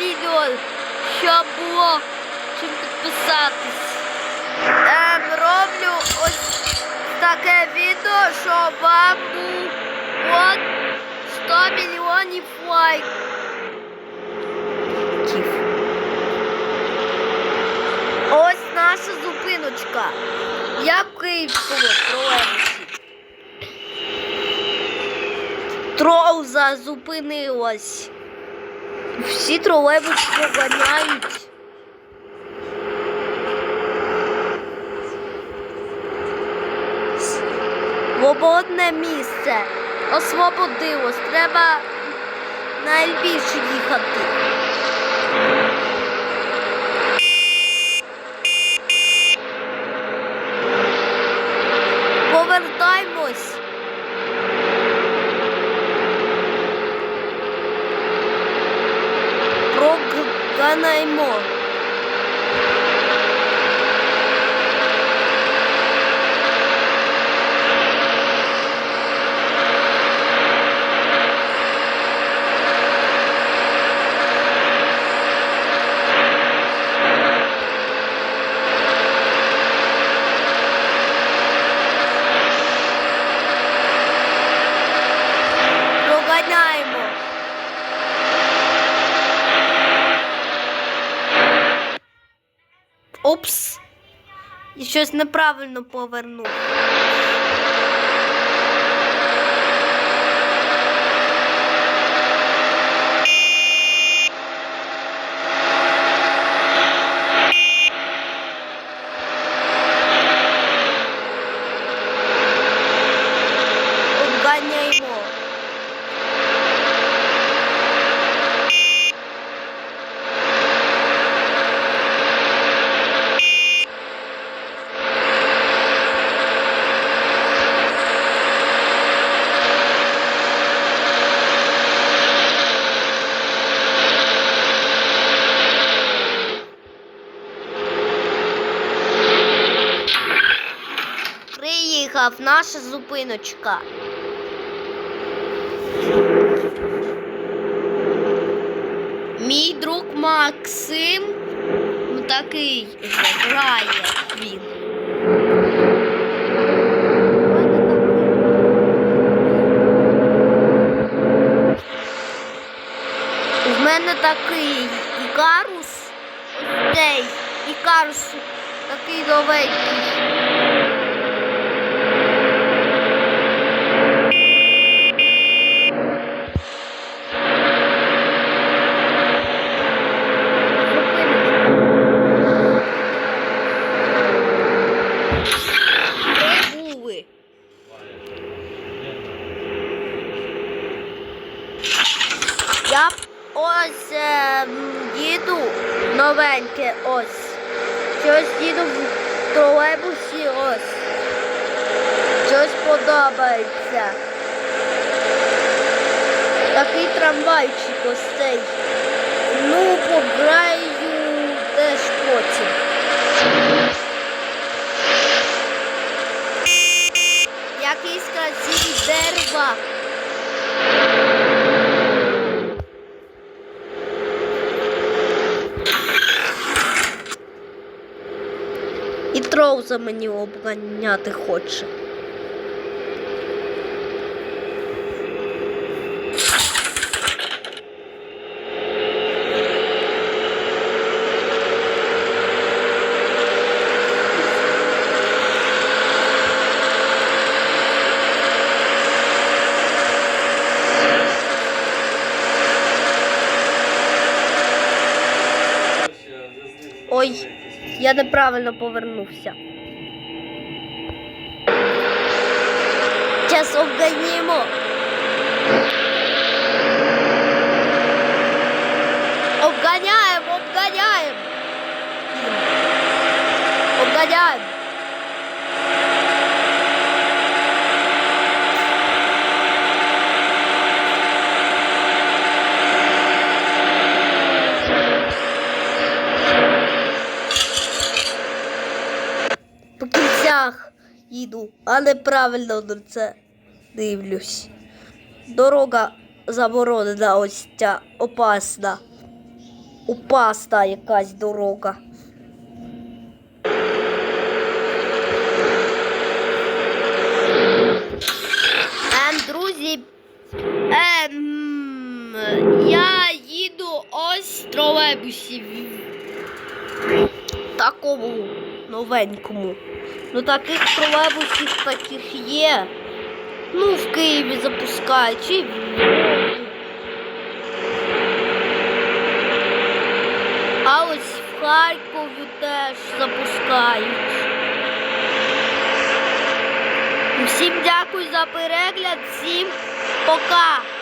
відео, щоб було чим підписатись. Ем, роблю ось таке відео, щоб вам було 100 мільйонів лайків. Ось наша зупиночка. Я в Київському тролейбусі. Троуза зупинилась. Всі тролейбуси поганяють. Свободне місце. Освободилось. Треба найбільше їхати. Проганаймо. Опс. І щось неправильно повернув. Приїхав наша зупиночка. Мій друг Максим ну, такий же грає він. В мене такий ікарус, цей ікарус такий новенький. Я ось е, їду новеньке ось. Щось їду в тролейбусі ось. Щось подобається. Такий трамвайчик ось цей. Ну, пограю І троуза мені обганяти хоче. Ой, я неправильно повернувся. Зараз обганімо. Їду, а неправильно на це дивлюсь. Дорога заборонена ось ця опасна. упаста якась дорога. Ем, друзі, ем, я їду ось в тролейбусі. Такому новенькому. Ну таких тролейбусів таких є. Ну, в Києві запускають. Чи в. А ось в Харкові теж запускають. Всім дякую за перегляд, всім пока!